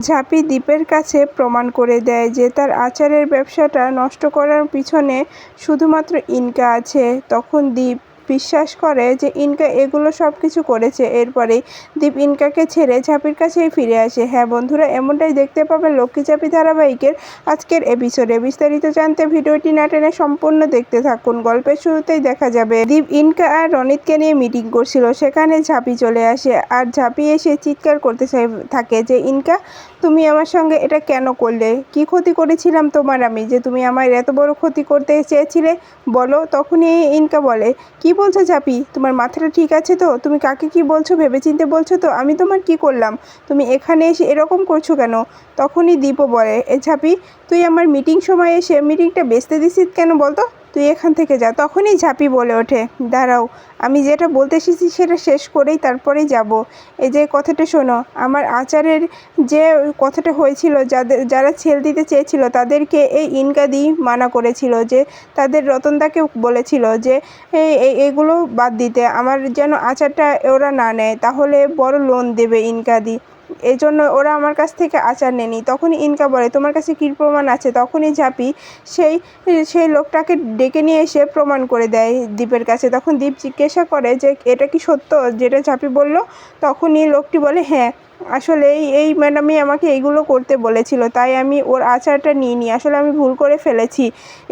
ঝাঁপি দ্বীপের কাছে প্রমাণ করে দেয় যে তার আচারের ব্যবসাটা নষ্ট করার পিছনে শুধুমাত্র ইনকা আছে। তখন দ্বীপ বিশ্বাস করে যে ইনকা এগুলো সব কিছু করেছে। এরপরেই দীপ ইনকাকে ছেড়ে ঝাঁপির কাছেই ফিরে আসে। হ্যাঁ বন্ধুরা, এমনটাই দেখতে পাবেন লক্ষ্মী চাপি ধারাবাহিকের আজকের এপিসোডে বিস্তারিত জানতে ভিডিওটি না টেনে সম্পূর্ণ দেখতে থাকুন। গল্পের শুরুতেই দেখা যাবে, দীপ ইনকা আর রনিতকে নিয়ে মিটিং করছিল। সেখানে ঝাঁপি চলে আসে আর ঝাঁপি এসে চিৎকার করতে থাকে যে, ইনকা, তুমি আমার সঙ্গে এটা কেন করলে? কি ক্ষতি করেছিলাম তোমার আমি? যে তুমি আমার এত বড় ক্ষতি করতে চেয়েছিলে? বলো, তখনই ইনকা বলে, কি বলছো ঝাপি তোমার মাথাটা ঠিক আছে তো? তুমি কাকে কি বলছো, ভেবেচিন্তে বলছো তো? আমি তোমার কি করলাম? তুমি এখানে এসে এরকম করছ কেন? তখনই দীপও বলে, এ ঝাপি তুই আমার মিটিং সময় এসে মিটিংটা বেচতে দিছিস কেন বলতো? তুই এখান থেকে যা। তখনই ঝাঁপি বলে ওঠে, দাঁড়াও, আমি যেটা বলতে এসেছি সেটা শেষ করেই তারপরেই যাব। এই যে কথাটা শোনো, আমার আচারের যে কথাটা হয়েছিল যাদের যারা ছেল দিতে চেয়েছিল, তাদেরকে এই ইনকাদি মানা করেছিল যে, তাদের রতনদাকে বলেছিল যে এই এগুলো বাদ দিতে, আমার যেন আচারটা ওরা না নেয়, তাহলে বড় লোন দেবে ইনকাদি। এই জন্য ওরা আমার কাছ থেকে আচার নেয়নি। তখনই ইনকা বলে, তোমার কাছে কী প্রমাণ আছে? তখনই ঝাঁপি সেই সেই লোকটাকে ডেকে নিয়ে এসে প্রমাণ করে দেয় দীপের কাছে। তখন দীপ জিজ্ঞাসা করে যে, এটা কি সত্য? যেটা ঝাঁপি বলল, তখনই লোকটি বলে হ্যাঁ আসলে এই এই ম্যাডামই আমাকে এইগুলো করতে বলেছিল, তাই আমি ওর আচারটা নিয়ে নিই আসলে আমি ভুল করে ফেলেছি।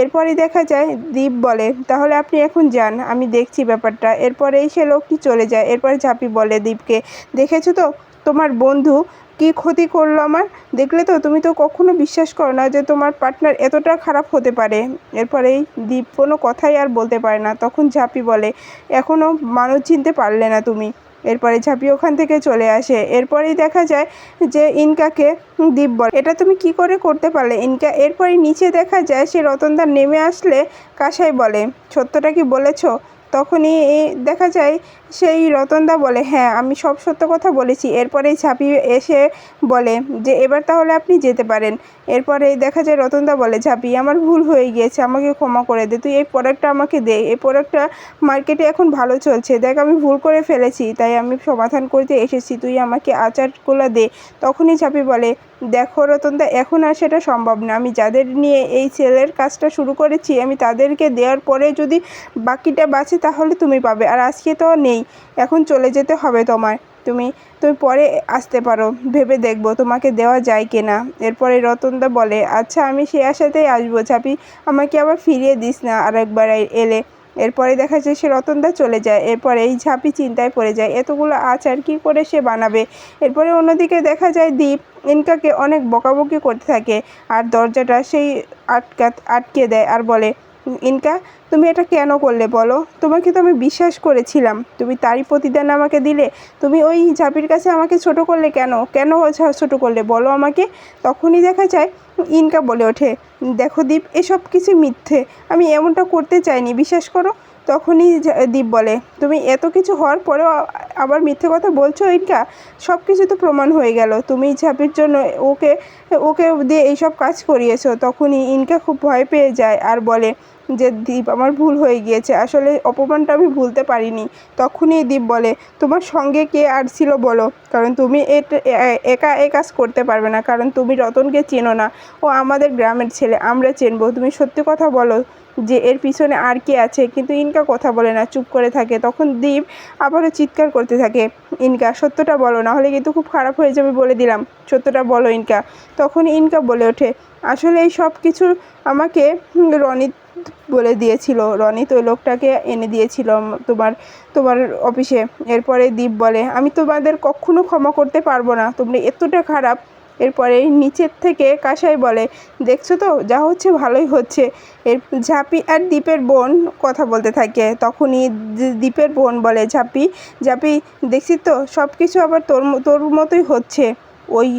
এরপরই দেখা যায়, দীপ বলে, তাহলে আপনি এখন যান, আমি দেখছি ব্যাপারটা। এরপরেই সে লোকটি চলে যায়। এরপরে ঝাঁপি বলে দীপকে, দেখেছ তো তোমার বন্ধু কি ক্ষতি করল আমার? দেখলে তো, তুমি তো কখনো বিশ্বাস করো না যে তোমার পার্টনার এতটা খারাপ হতে পারে। এরপরেই দীপ কোনো কথাই আর বলতে পারে না। তখন ঝাঁপি বলে এখনও মানুষ চিনতে পারলে না তুমি। এরপরে ঝাঁপি ওখান থেকে চলে আসে। এরপরেই দেখা যায় যে ইনকাকে দীপ বলে, এটা তুমি কি করে করতে পারলে? ইনকা এরপরে নিচে দেখা যায় সে রতনদার নেমে আসলে কাসাই বলে, সত্যটা কি বলেছ? তখনই দেখা যায় সেই রতনদা বলে হ্যাঁ আমি সব সত্য কথা বলেছি। এরপরেই ঝাঁপি এসে বলে যে, এবার তাহলে আপনি যেতে পারেন। এরপরে দেখা যায় রতনদা বলে, ঝাঁপি, আমার ভুল হয়ে গিয়েছে, আমাকে ক্ষমা করে দে, তুই এই প্রোডাক্টটা আমাকে দে। এই প্রোডাক্টটা মার্কেটে এখন ভালো চলছে। দেখ, আমি ভুল করে ফেলেছি, তাই আমি সমাধান করতে এসেছি, তুই আমাকে আচারগুলো দে। তখনই ঝাঁপি বলে, দেখো রতনদা, এখন আর সেটা সম্ভব না। আমি যাদের নিয়ে এই সেলের কাজটা শুরু করেছি, আমি তাদেরকে দেওয়ার পরে যদি বাকিটা বাঁচে, তাহলে তুমি পাবে। আর আজকে তো নেই। এখন চলে যেতে হবে তোমার। তুমি তুমি পরে আসতে পারো, ভেবে দেখব তোমাকে দেওয়া যায় কি না। এরপরে রতনদা বলে আচ্ছা আমি সে আশাতেই আসব, ঝাপি। আমাকে আবার ফিরিয়ে দিস না আর একবার এলে। এরপরে দেখা যায় সে রতনদা চলে যায়। এরপরে এই ঝাঁপি চিন্তায় পড়ে যায়, এতগুলো আচার কী করে সে বানাবে? এরপরে অন্যদিকে দেখা যায় দীপ ইনকাকে অনেক বকাবকি করতে থাকে, আর দরজাটা সেই আটকা আটকে দেয় আর বলে ইনকা, তুমি এটা কেন করলে বলো? তোমাকে তো আমি বিশ্বাস করেছিলাম। তুমি তারই প্রতিদান আমাকে দিলে। তুমি ওই ঝাঁপির কাছে আমাকে ছোট করলে কেন? কেন ছোট করলে? বলো আমাকে। তখনই দেখা যায় ইনকা বলে ওঠে, দেখো দীপ, এসব কিছু মিথ্যে। আমি এমনটা করতে চাইনি, বিশ্বাস করো? তখনই দীপ বলে, তুমি এত কিছু হওয়ার পরেও আবার মিথ্যে কথা বলছো ইনকা? সব কিছু তো প্রমাণ হয়ে গেল। তুমি ঝাঁপির জন্য ওকে ওকে দিয়ে এইসব কাজ করিয়েছো। তখনই ইনকা খুব ভয় পেয়ে যায় আর বলে যে দীপ, আমার ভুল হয়ে গিয়েছে। আসলে অপমানটা আমি ভুলতে পারিনি। তখনই দীপ বলে, তোমার সঙ্গে কে আর ছিল বলো? কারণ তুমি একা এ কাজ করতে পারবে না। কারণ তুমি রতনকে চেনো না। ও আমাদের গ্রামের ছেলে, আমরা চেনবো। তুমি সত্যি কথা বলো যে এর পিছনে আর কে আছে? কিন্তু ইনকা কথা বলে না, চুপ করে থাকে। তখন দীপ আবারও চিৎকার করতে থাকে, ইনকা, সত্যটা বলো, না হলে কিন্তু খুব খারাপ হয়ে যাবে বলে দিলাম। সত্যটা বলো, ইনকা। তখন ইনকা বলে ওঠে, আসলে এই সব কিছু আমাকে রনিত বলে দিয়েছিল। রনিত ওই লোকটাকে এনে দিয়েছিল তোমার তোমার অফিসে। এরপরে দীপ বলে, আমি তোমাদের কখনো ক্ষমা করতে পারব না, তোমরা এতটা খারাপ। এরপরে নিচের থেকে কাসাই বলে, দেখছ তো, যা হচ্ছে ভালোই হচ্ছে। এর, ঝাঁপি আর দ্বীপের বোন কথা বলতে থাকে। তখনই দ্বীপের বোন বলে, ঝাঁপি ঝাঁপি, দেখছি তো সব কিছু আবার তোর তোর মতোই হচ্ছে। ওই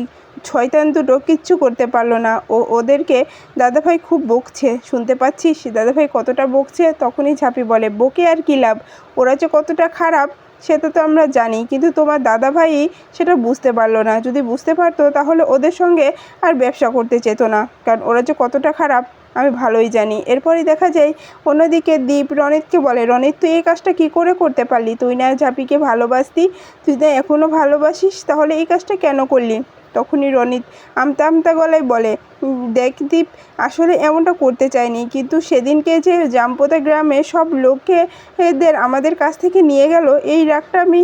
শয়তান দুটো কিচ্ছু করতে পারল না। ও ওদেরকে, দাদাভাই, খুব বকছে। শুনতে পাচ্ছিস? দাদাভাই কতটা বকছে? তখনই ঝাঁপি বলে, বকে আর কী লাভ? ওরা যে কতটা খারাপ, সেটা তো আমরা জানি। কিন্তু তোমার দাদাভাই সেটা বুঝতে পারল না। যদি বুঝতে পারতো, তাহলে ওদের সঙ্গে আর ব্যবসা করতে চেত না। কারণ ওরা যে কতটা খারাপ, আমি ভালোই জানি। এরপরই দেখা যায়, অন্যদিকে দীপ রনিতকে বলে, রনিত, তুই এই কাজটা কী করে করতে পারলি? তুই না ঝাঁপিকে ভালোবাসতি? তুই না এখনও ভালোবাসিস? তাহলে এই কাজটা কেন করলি? তখনই রনিত আমতা আমতা গলায় বলে, দেখ দীপ, আসলে এমনটা করতে চাইনি, কিন্তু সেদিনকে যে জামপোতা গ্রামে সব লোককে এদের আমাদের কাছ থেকে নিয়ে গেল, এই রাগটা আমি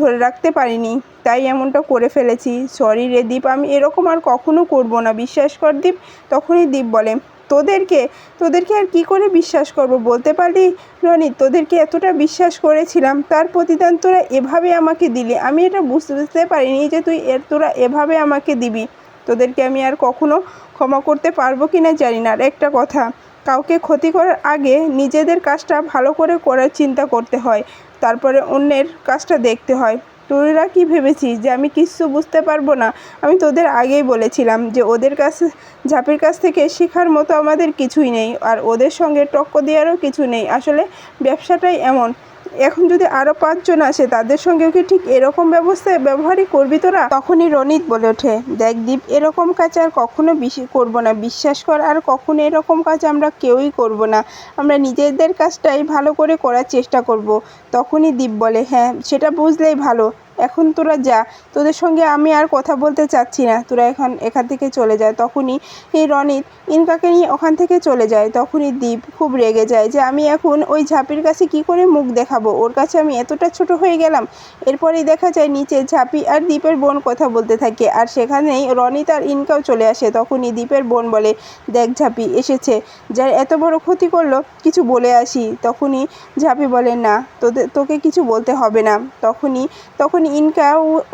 ধরে রাখতে পারিনি। তাই এমনটা করে ফেলেছি। সরি রে দীপ, আমি এরকম আর কখনো করব না। বিশ্বাস কর দীপ, তখনই দীপ বলে তোদেরকে তোদেরকে আর কি করে বিশ্বাস করব? বলতে পারলি রনি, তোদেরকে এতটা বিশ্বাস করেছিলাম, তার প্রতিদান তোরা এভাবে আমাকে দিলি। আমি এটা বুঝতে বুঝতে পারিনি যে তুই এর, তোরা এভাবে আমাকে দিবি। তোদেরকে আমি আর কখনো ক্ষমা করতে পারব কি না জানি না। আর একটা কথা, কাউকে ক্ষতি করার আগে নিজেদের কাজটা ভালো করে করার চিন্তা করতে হয়, তারপরে অন্যের কাজটা দেখতে হয়। তোরা কি ভেবেছিস যে আমি কিচ্ছু বুঝতে পারব না? আমি তোদের আগেই বলেছিলাম যে ওদের কাছে, ঝাঁপির কাছ থেকে শেখার মতো আমাদের কিছুই নেই, আর ওদের সঙ্গে টক্ক দেওয়ারও কিছু নেই। আসলে ব্যবসাটাই এমন। এখন যদি আরও পাঁচজন আসে, তাদের সঙ্গেও কি ঠিক এরকম ব্যবস্থায় ব্যবহারই করবি তোরা? তখনই রনিত বলে ওঠে, দেখ দীপ, এরকম কাজ আর কখনো করব না। বিশ্বাস কর, আর কখনো এরকম কাজ আমরা কেউই করব না। আমরা নিজেদের কাজটাই ভালো করে করার চেষ্টা করব। তখনই দীপ বলে হ্যাঁ সেটা বুঝলেই ভালো। এখন তোরা যা। তোদের সঙ্গে আমি আর কথা বলতে চাচ্ছি না। তোরা এখন এখান থেকে চলে যায়। তখনই এই রনিত ইনকাকে নিয়ে ওখান থেকে চলে যায়। তখনই দীপ খুব রেগে যায় যে, আমি এখন ওই ঝাঁপির কাছে কি করে মুখ দেখাবো? ওর কাছে আমি এতটা ছোট হয়ে গেলাম। এরপরেই দেখা যায় নিচে ঝাঁপি আর দীপের বোন কথা বলতে থাকে। আর সেখানেই রনিত আর ইনকাও চলে আসে। তখনই দীপের বোন বলে, দেখ ঝাঁপি, এসেছে। যার এত বড় ক্ষতি করল, কিছু বলে আসি। তখনই ঝাঁপি বলে, না তোদের তোকে কিছু বলতে হবে না। তখনই তখনই ইনকা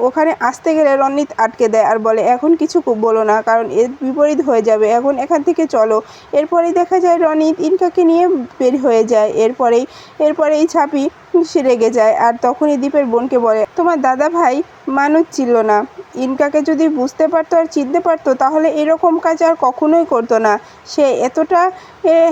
ওখানে আসতে গেলে রনিত আটকে দেয় আর বলে, এখন কিছু বলো না, কারণ এর বিপরীত হয়ে যাবে। এখন এখান থেকে চলো। এরপরেই দেখা যায় রনিত ইনকাকে নিয়ে বের হয়ে যায়। এরপরেই এরপরেই ছাপি সে রেগে যায় আর তখনই দীপের বোনকে বলে, তোমার দাদা ভাই মানুষ ছিল না। ইনকাকে যদি বুঝতে পারতো আর চিনতে পারতো, তাহলে এরকম কাজ আর কখনোই করতো না। সে এতটা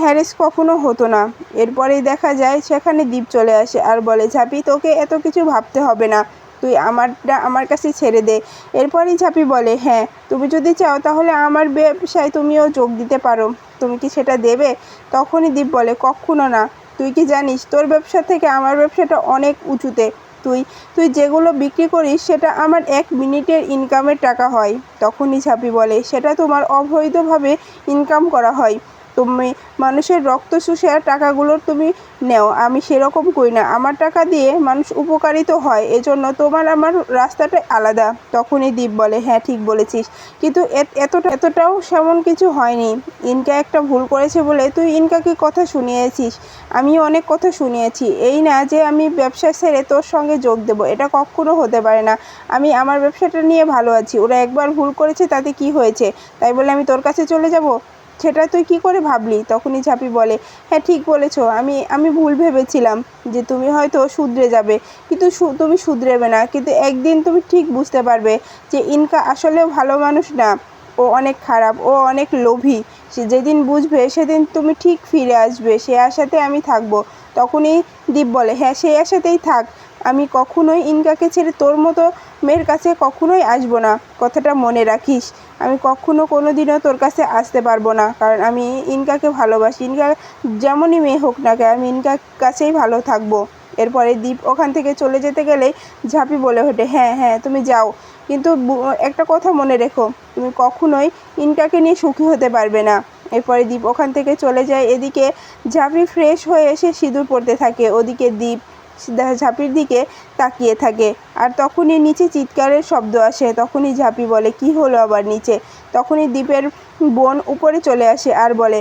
হ্যারেস কখনো হতো না। এরপরেই দেখা যায় সেখানে দ্বীপ চলে আসে আর বলে ঝাপি তোকে এত কিছু ভাবতে হবে না। তুই আমারটা, আমার কাছে ছেড়ে দে। এরপরই ঝাপি বলে হ্যাঁ তুমি যদি চাও তাহলে আমার ব্যবসায় তুমিও যোগ দিতে পারো। তুমি কি সেটা দেবে? তখনই দীপ বলে, কখনো না। তুই কি জানিস, তোর ব্যবসা থেকে আমার ব্যবসাটা অনেক উঁচুতে। তুই তুই যেগুলো বিক্রি করিস, সেটা আমার এক মিনিটের ইনকামের টাকা হয়। তখনই ঝাঁপি বলে, সেটা তোমার অবৈধভাবে ইনকাম করা হয়। তুমি মানুষের রক্ত শুষে টাকাগুলো তুমি নেও, আমি সেরকম করি না। আমার টাকা দিয়ে মানুষ উপকারিত হয়, এজন্য তোমার আমার রাস্তাটা আলাদা। তখনই দীপ বলে হ্যাঁ ঠিক বলেছিস। কিন্তু এত- এতটা, এতটাও সেমন কিছু হয়নি। ইনকা একটা ভুল করেছে বলে তুই ইনকাকে কথা শুনিয়েছিস। আমিও অনেক কথা শুনিয়েছি। এই না যে আমি ব্যবসা ছেড়ে তোর সঙ্গে যোগ দেবো, এটা কখনো হতে পারে না। আমি আমার ব্যবসাটা নিয়ে ভালো আছি। ওরা একবার ভুল করেছে, তাতে কি হয়েছে? তাই বলে আমি তোর কাছে চলে যাব? সেটা তুই কি করে ভাবলি? তখনই ঝাঁপি বলে হ্যাঁ ঠিক বলেছ। আমি আমি ভুল ভেবেছিলাম যে তুমি হয়তো শুধরে যাবে। কিন্তু তুমি শুধরেবে না। কিন্তু একদিন তুমি ঠিক বুঝতে পারবে যে ইনকা আসলেও ভালো মানুষ না। ও অনেক খারাপ, ও অনেক লোভী। সে যেদিন বুঝবে, সেদিন তুমি ঠিক ফিরে আসবে। সে আশাতে আমি থাকব। তখনই দীপ বলে হ্যাঁ সেই আশাতেই থাক। আমি কখনোই ইনকাকে ছেড়ে তোর মতো মেয়ের কাছে কখনোই আসব না। কথাটা মনে রাখিস। আমি কখনো কোনো দিনও তোর কাছে আসতে পারব না। কারণ আমি ইনকাকে ভালোবাসি। ইনকা যেমনই মেয়ে হোক না কেন, আমি ইনকার কাছেই ভালো থাকব। এরপরে দীপ ওখান থেকে চলে যেতে গেলেই ঝাঁপি বলে ওঠে হ্যাঁ হ্যাঁ তুমি যাও। কিন্তু একটা কথা মনে রেখো, তুমি কখনোই ইনকাকে নিয়ে সুখী হতে পারবে না। এরপরে দীপ ওখান থেকে চলে যায়। এদিকে ঝাঁপি ফ্রেশ হয়ে এসে সিঁদুর পড়তে থাকে। ওদিকে দীপ ঝাঁপির দিকে তাকিয়ে থাকে। আর তখনই নিচে চিৎকারের শব্দ আসে। তখনই ঝাঁপি বলে, কি হলো আবার নিচে? তখনই দ্বীপের বোন উপরে চলে আসে আর বলে,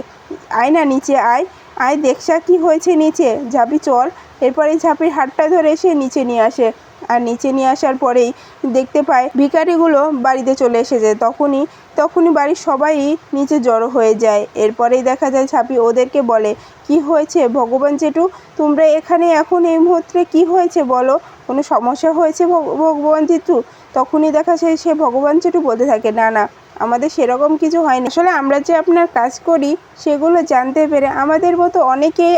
আয় না নিচে, আয় আয় দেখসা কি হয়েছে নিচে। ঝাঁপি, চল। এরপরে ঝাঁপির হাতটা ধরে সে নিচে নিয়ে আসে। আর নিচে নিয়ে আসার পরেই দেখতে পায় ভিখারিগুলো বাড়িতে চলে এসেছে। তখনই তখনই বাড়ির সবাই নিচে জড়ো হয়ে যায়। এরপরেই দেখা যায় ছাপি ওদেরকে বলে, কি হয়েছে? ভগবান জেঠু, তোমরা এখানে এখন এই মুহূর্তে কি হয়েছে বলো? কোনো সমস্যা হয়েছে ভগ- ভগবান জেঠু? তখনই দেখা যায় সে ভগবান জেঠু বলতে থাকে, না না আমাদের সেরকম কিছু হয়নি। আসলে আমরা যে আপনার কাজ করি, সেগুলো জানতে পেরে আমাদের মতো অনেকেই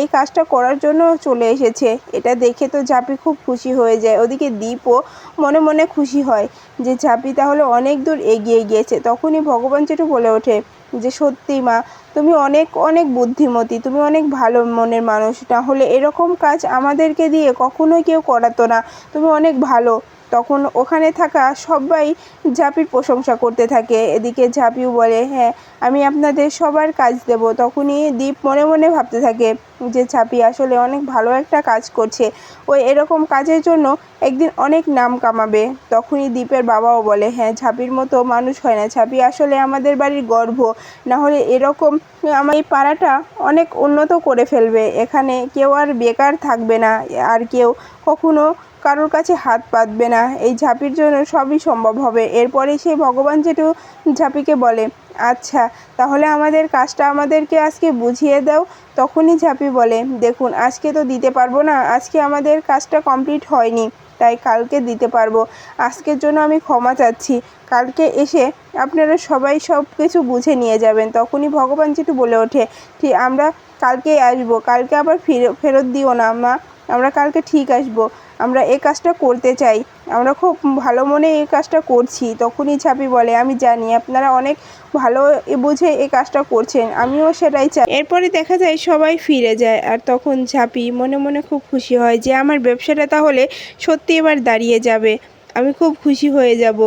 এই কাজটা করার জন্য চলে এসেছে। এটা দেখে তো ঝাঁপি খুব খুশি হয়ে যায়। ওদিকে দীপও মনে মনে খুশি হয় যে ঝাঁপি তাহলে অনেক দূর এগিয়ে গিয়েছে। তখনই ভগবান যেটু বলে ওঠে যে, সত্যি মা, তুমি অনেক অনেক বুদ্ধিমতী, তুমি অনেক ভালো মনের মানুষ। না হলে এরকম কাজ আমাদেরকে দিয়ে কখনোই কেউ করাতো না। তুমি অনেক ভালো। তখন ওখানে থাকা সবাই ঝাঁপির প্রশংসা করতে থাকে। এদিকে ঝাঁপিও বলে হ্যাঁ আমি আপনাদের সবার কাজ দেব। তখনই দীপ মনে মনে ভাবতে থাকে যে ঝাঁপি আসলে অনেক ভালো একটা কাজ করছে। ও এরকম কাজের জন্য একদিন অনেক নাম কামাবে। তখনই দীপের বাবাও বলে হ্যাঁ ঝাঁপির মতো মানুষ হয় না। ঝাঁপি আসলে আমাদের বাড়ির গর্ব না হলে এরকম আমার এই পাড়াটা অনেক উন্নত করে ফেলবে। এখানে কেউ আর বেকার থাকবে না। আর কেউ কখনো কারোর কাছে হাত পাতবে না। এই ঝাঁপির জন্য সবই সম্ভব হবে। এরপরে সেই ভগবান যেটু ঝাঁপিকে বলে আচ্ছা তাহলে আমাদের কাজটা আমাদেরকে আজকে বুঝিয়ে দাও। তখনই ঝাঁপি বলে, দেখুন, আজকে তো দিতে পারব না। আজকে আমাদের কাজটা কমপ্লিট হয়নি, তাই কালকে দিতে পারব। আজকের জন্য আমি ক্ষমা চাচ্ছি। কালকে এসে আপনারা সবাই সব কিছু বুঝে নিয়ে যাবেন। তখনই ভগবান যেটু বলে ওঠে ঠিক আমরা কালকেই আসব। কালকে আবার ফিরে, ফেরত দিও না মা। আমরা কালকে ঠিক আসব। আমরা এ কাজটা করতে চাই। আমরা খুব ভালো মনে এই কাজটা করছি, তখনই ঝাঁপি বলে, আমি জানি আপনারা অনেক ভালো বুঝে এই কাজটা করছেন, আমিও সেটাই চাই। এরপরে দেখা যায় সবাই ফিরে যায় আর তখন ঝাঁপি মনে মনে খুব খুশি হয় যে, আমার ব্যবসাটা তাহলে সত্যি এবার দাঁড়িয়ে যাবে, আমি খুব খুশি হয়ে যাব।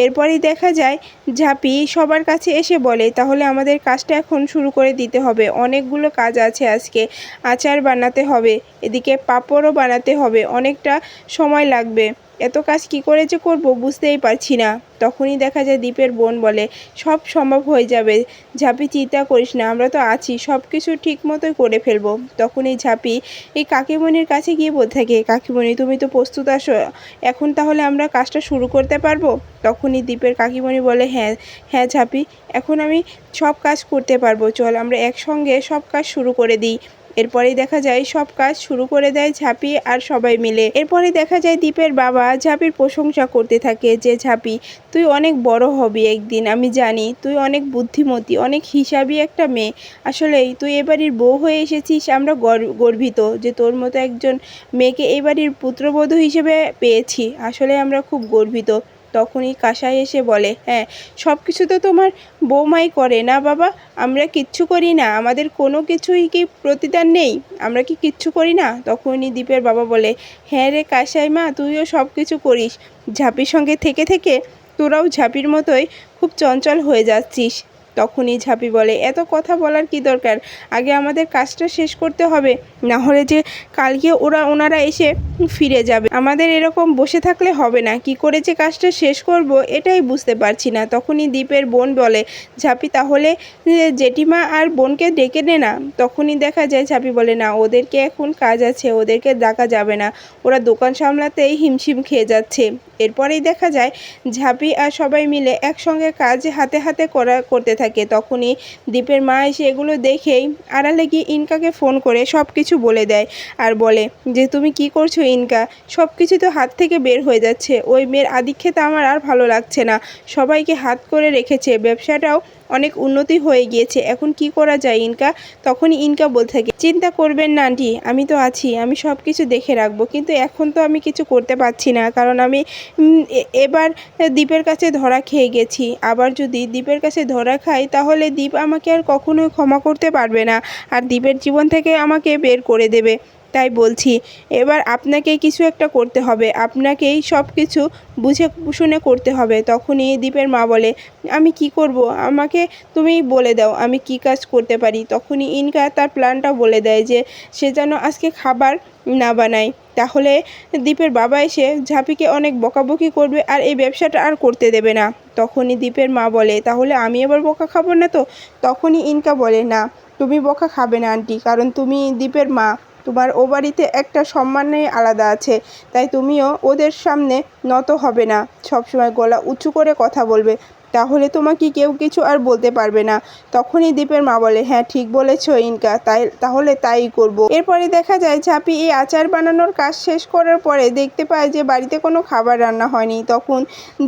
এরপরেই দেখা যায়, ঝাঁপি সবার কাছে এসে বলে, তাহলে আমাদের কাজটা এখন শুরু করে দিতে হবে। অনেকগুলো কাজ আছে আজকে। আচার বানাতে হবে। এদিকে পাঁপড়ও বানাতে হবে। অনেকটা সময় লাগবে। এত কাজ কি করে যে করব বুঝতেই পারছি না। তখনই দেখা যায় দীপের বোন বলে, সব সম্ভব হয়ে যাবে। ঝাঁপি, চিন্তা করিস না, আমরা তো আছি সব কিছু ঠিক মতোই করে ফেলব। তখনই ঝাঁপি, এই কাকিমণির কাছে গিয়ে বলতে থাকে, কাকিমণি, তুমি তো প্রস্তুত আসো এখন তাহলে আমরা কাজটা শুরু করতে পারব? তখনই দীপের কাকিমণি বলে হ্যাঁ হ্যাঁ ঝাঁপি, এখন আমি সব কাজ করতে পারব, চল আমরা একসঙ্গে সব কাজ শুরু করে দিই। এরপরেই দেখা যায় সব কাজ শুরু করে দেয় ঝাঁপি আর সবাই মিলে। এরপরে দেখা যায় দীপের বাবা ঝাঁপির প্রশংসা করতে থাকে যে, ঝাঁপি, তুই অনেক বড় হবি একদিন, আমি জানি। তুই অনেক বুদ্ধিমতী, অনেক হিসাবি একটা মেয়ে। আসলেই তুই এবাড়ির বউ হয়ে এসেছিস, আমরা গর্বিত যে তোর মতো একজন মেয়েকে এবাড়ির পুত্রবধূ হিসেবে পেয়েছি। আসলে আমরা খুব গর্বিত। তখনই কাসাই এসে বলে হ্যাঁ সব কিছু তো তোমার বৌমাই করে না বাবা? আমরা কিচ্ছু করি না। আমাদের কোনো কিছুই কি প্রতিদান নেই? আমরা কি কিচ্ছু করি না? তখনই দীপের বাবা বলে হ্যাঁ রে কাসাই মা, তুইও সব কিছু করিস। ঝাঁপির সঙ্গে থেকে থেকে তোরাও ঝাঁপির মতোই খুব চঞ্চল হয়ে যাচ্ছিস। তখনই ঝাঁপি বলে, এত কথা বলার কি দরকার? আগে আমাদের কাজটা শেষ করতে হবে। না হলে যে কালকে ওরা, ওনারা এসে ফিরে যাবে। আমাদের এরকম বসে থাকলে হবে না। কি করে যে কাজটা শেষ করব এটাই বুঝতে পারছি না। তখনই দ্বীপের বোন বলে, ঝাঁপি, তাহলে জেঠিমা আর বোনকে ডেকে নে না। তখনই দেখা যায়, ঝাঁপি বলে, না, ওদেরকে এখন কাজ আছে, ওদেরকে ডাকা যাবে না। ওরা দোকান সামলাতেই হিমশিম খেয়ে যাচ্ছে। এরপরেই দেখা যায়, ঝাঁপি আর সবাই মিলে একসঙ্গে কাজ হাতে হাতে করা, করতে থাকে, তখনই দীপের মা এসে এগুলো দেখেই আড়ালে গিয়ে ইনকাকে ফোন করে সব কিছু বলে দেয় আর বলে যে, তুমি কি করছ ইনকা? সব কিছু তো হাত থেকে বের হয়ে যাচ্ছে। ওই মেয়ের আদিক্ষেতা আমার আর ভালো লাগছে না। সবাইকে হাত করে রেখেছে। ব্যবসাটাও অনেক উন্নতি হয়ে গিয়েছে। এখন কি করা যায় ইনকা? তখনই ইনকা বলতে থাকে, চিন্তা করবেন না আন্টি, আমি তো আছি, আমি সব কিছু দেখে রাখব। কিন্তু এখন তো আমি কিছু করতে পারছি না, কারণ আমি এবার দ্বীপের কাছে ধরা খেয়ে গেছি। আবার যদি দ্বীপের কাছে ধরা খাই, তাহলে দ্বীপ আমাকে আর কখনোই ক্ষমা করতে পারবে না। আর দ্বীপের জীবন থেকে আমাকে বের করে দেবে। তাই বলছি, এবার আপনাকেই কিছু একটা করতে হবে। আপনাকেই সব কিছু বুঝে শুনে করতে হবে। তখনই দীপের মা বলে, আমি কি করব? আমাকে তুমি বলে দাও, আমি কি কাজ করতে পারি? তখনই ইনকা তার প্ল্যানটা বলে দেয় যে, সে যেন আজকে খাবার না বানায়। তাহলে দীপের বাবা এসে ঝাঁপিকে অনেক বকাবকি করবে আর এই ব্যবসাটা আর করতে দেবে না। তখনই দীপের মা বলে, তাহলে আমি এবার বকা খাব না তো? তখনই ইনকা বলে, না, তুমি বকা খাবে না, আন্টি, কারণ তুমি দীপের মা। তোমার ও বাড়িতে একটা সম্মানই আলাদা আছে। তাই তুমিও ওদের সামনে নত হবে না। সবসময় গলা উঁচু করে কথা বলবে। তাহলে তোমাকে কেউ কিছু আর বলতে পারবে না। তখনই দীপের মা বলে হ্যাঁ ঠিক বলেছ ইনকা, তাই, তাহলে তাই করব। এরপরে দেখা যায় ঝাঁপি এই আচার বানানোর কাজ শেষ করার পরে দেখতে পায় যে বাড়িতে কোনো খাবার রান্না হয়নি। তখন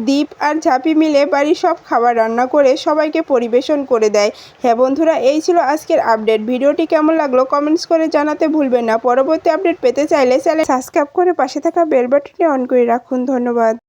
দীপ আর ঝাঁপি মিলে বাড়ির সব খাবার রান্না করে সবাইকে পরিবেশন করে দেয়। হ্যাঁ বন্ধুরা, এই ছিল আজকের আপডেট। ভিডিওটি কেমন লাগল কমেন্টস করে জানাতে ভুলবেন না। পরবর্তী আপডেট পেতে চাইলে চ্যানেল সাবস্ক্রাইব করে পাশে থাকা বেল বাটনটি অন করে রাখুন। ধন্যবাদ।